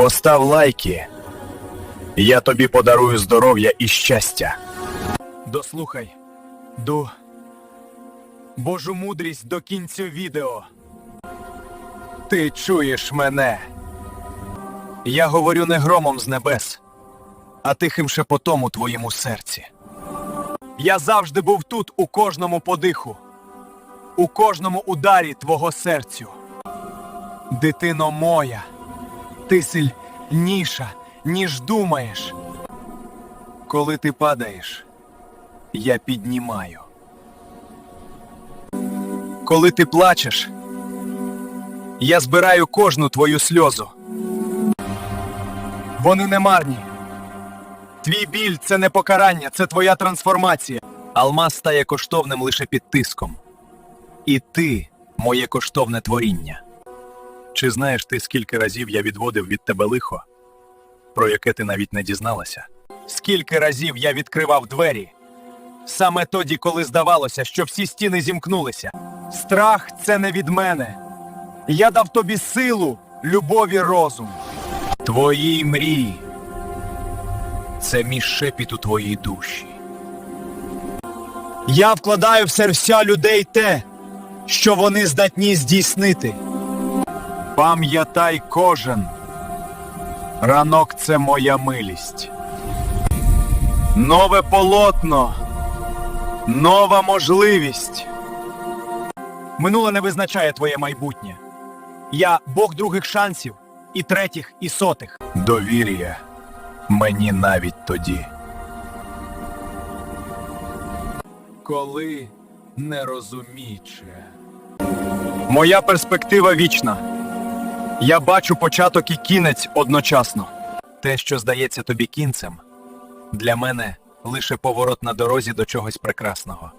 Постав лайки. Я тобі подарую здоров'я і щастя. Дослухай. Ду. Божу мудрість до кінця відео. Ти чуєш мене. Я говорю не громом з небес, а тихим шепотом у твоєму серці. Я завжди був тут у кожному подиху, у кожному ударі твого серцю. Дитино моя, ти сильніша, ніж думаєш. Коли ти падаєш, я піднімаю. Коли ти плачеш, я збираю кожну твою сльозу. Вони не марні. Твій біль це не покарання, це твоя трансформація. Алмаз стає коштовним лише під тиском. І ти моє коштовне творіння. Чи знаєш ти, скільки разів я відводив від тебе лихо, про яке ти навіть не дізналася? Скільки разів я відкривав двері? Саме тоді, коли здавалося, що всі стіни зімкнулися. Страх це не від мене. Я дав тобі силу, любов і розум. Твої мрії. Це мій шепіт у твоїй душі. Я вкладаю в серця людей те, що вони здатні здійснити. Пам'ятай кожен. Ранок це моя милість. Нове полотно. Нова можливість. Минуле не визначає твоє майбутнє. Я Бог других шансів, і третіх, і сотих. Довір'я мені навіть тоді. Коли не розуміче. Моя перспектива вічна. Я бачу початок і кінець одночасно. Те, що здається тобі кінцем, для мене лише поворот на дорозі до чогось прекрасного.